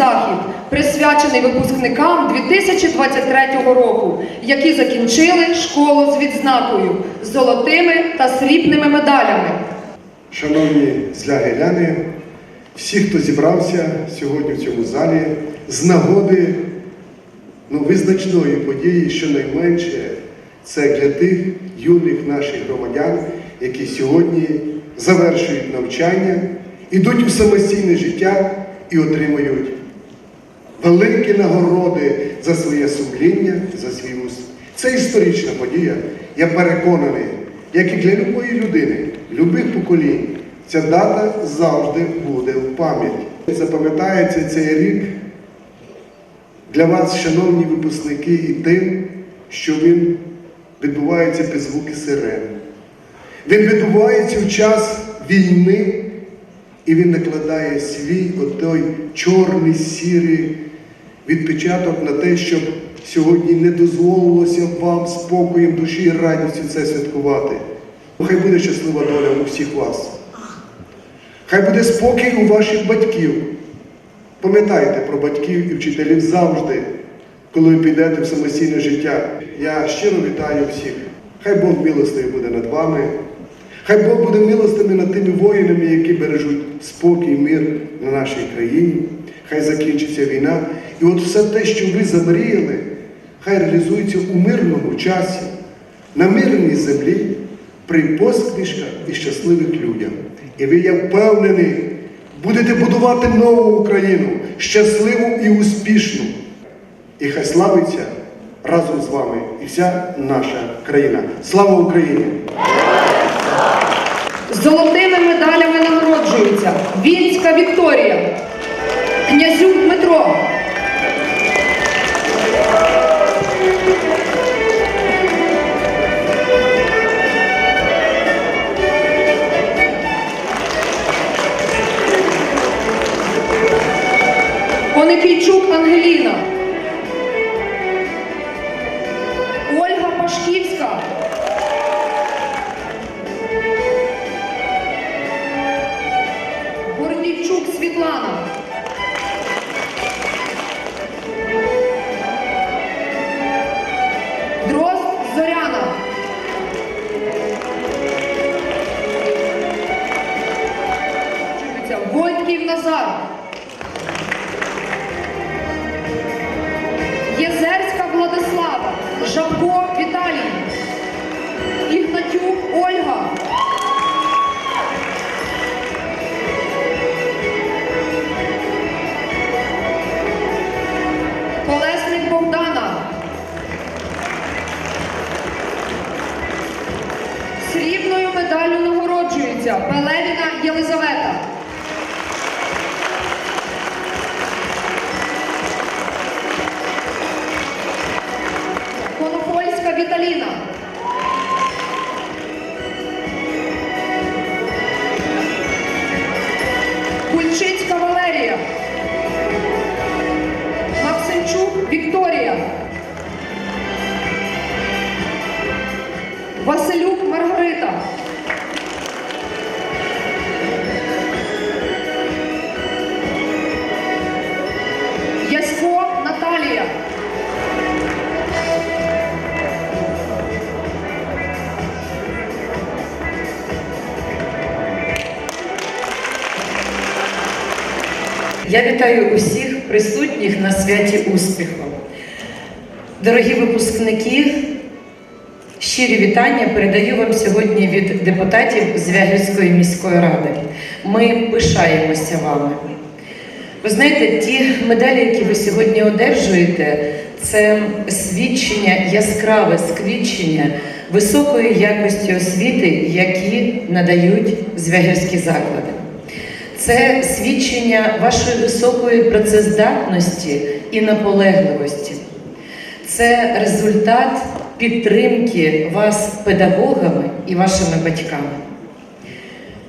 захід, присвячений випускникам 2023 року, які закінчили школу з відзнакою, золотими та срібними медалями. Шановні злягеляни, всі, хто зібрався сьогодні в цьому залі, з нагоди ну, визначної події, щонайменше, це для тих юних наших громадян, які сьогодні завершують навчання, ідуть у самостійне життя і отримують великі нагороди за своє сумління, за свій успіх. Це історична подія. Я переконаний, як і для любої людини, любих поколінь, ця дата завжди буде в пам'яті. Запам'ятається цей рік для вас, шановні випускники, і тим, що він відбувається під звуки сирен. Він відбувається в час війни, і він накладає свій отой чорний, сірий відпечаток на те, щоб сьогодні не дозволилося вам спокоєм душі і радістю це святкувати. Хай буде щаслива доля у всіх вас. Хай буде спокій у ваших батьків. Пам'ятайте про батьків і вчителів завжди, коли ви підете в самостійне життя. Я щиро вітаю всіх. Хай Бог милостивий буде над вами. Хай Бог буде милостивий над тими воїнами, які бережуть спокій, мир на нашій країні. Хай закінчиться війна. І от все те, що ви замріяли, хай реалізується у мирному часі, на мирній землі, при посмішках і щасливих людях. І ви, я впевнений, будете будувати нову Україну, щасливу і успішну. І хай славиться разом з вами і вся наша країна. Слава Україні! Золотими медалями нагороджуються Вінська Вікторія, Князюк Дмитро, Оникійчук Ангеліна, Ольга Пашківська. Гордійчук Світлана. Нагороджується Пелевіна Єлизавета. Конопольська Віталіна. Кульчицька Валерія. Максимчук Вікторія. Василюк Маргарита. Я вітаю усіх присутніх на святі успіху. Дорогі випускники, щирі вітання передаю вам сьогодні від депутатів Звягільської міської ради. Ми пишаємося вами. Ви знаєте, ті медалі, які ви сьогодні одержуєте, це свідчення, яскраве свідчення високої якості освіти, які надають звягільські заклади. Це свідчення вашої високої працездатності і наполегливості. Це результат підтримки вас педагогами і вашими батьками.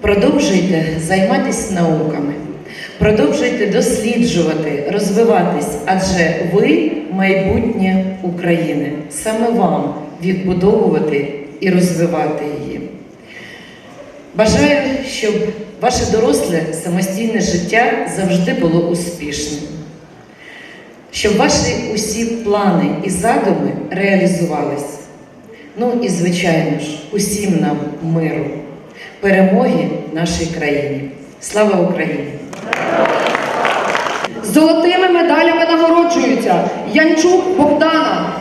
Продовжуйте займатися науками, продовжуйте досліджувати, розвиватись, адже ви майбутнє України. Саме вам відбудовувати і розвивати її. Бажаю, щоб ваше доросле самостійне життя завжди було успішним, щоб ваші усі плани і задуми реалізувались. Ну і, звичайно ж, усім нам миру, перемоги нашій країні. Слава Україні! Золотими медалями нагороджуються Янчук Богдана.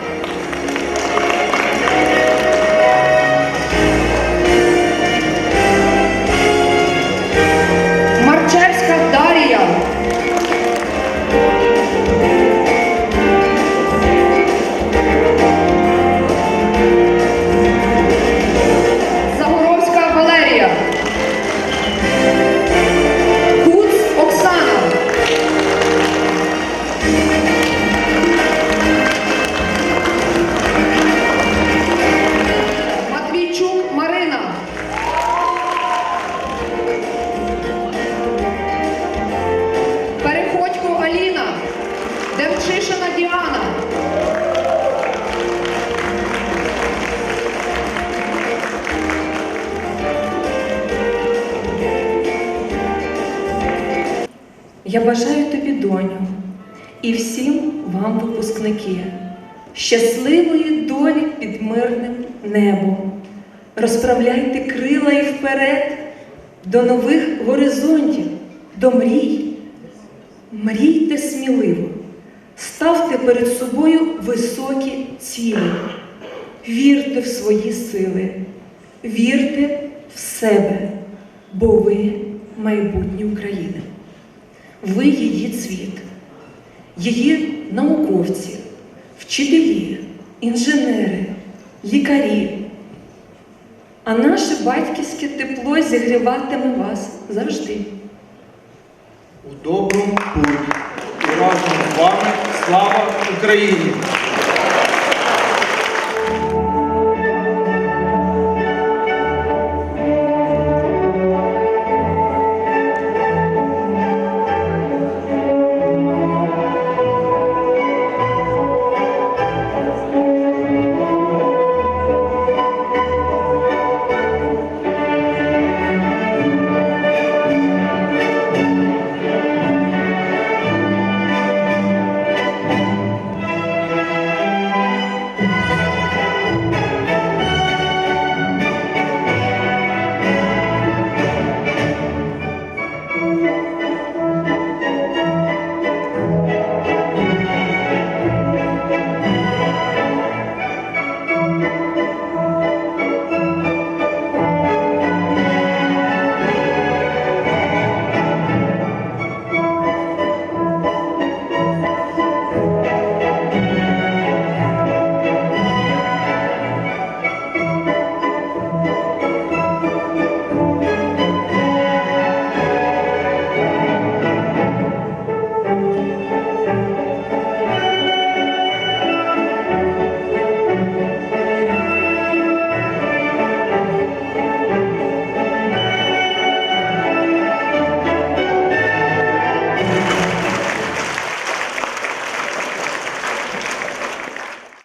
Бажаю тобі, доню, і всім вам, випускники, щасливої долі під мирним небом. Розправляйте крила і вперед до нових горизонтів, до мрій. Мрійте сміливо, ставте перед собою високі цілі, вірте в свої сили, вірте в себе, бо ви майбутнє України. Ви її цвіт, її науковці, вчителі, інженери, лікарі. А наше батьківське тепло зігріватиме вас завжди. у доброму путь. І разом з вами слава Україні!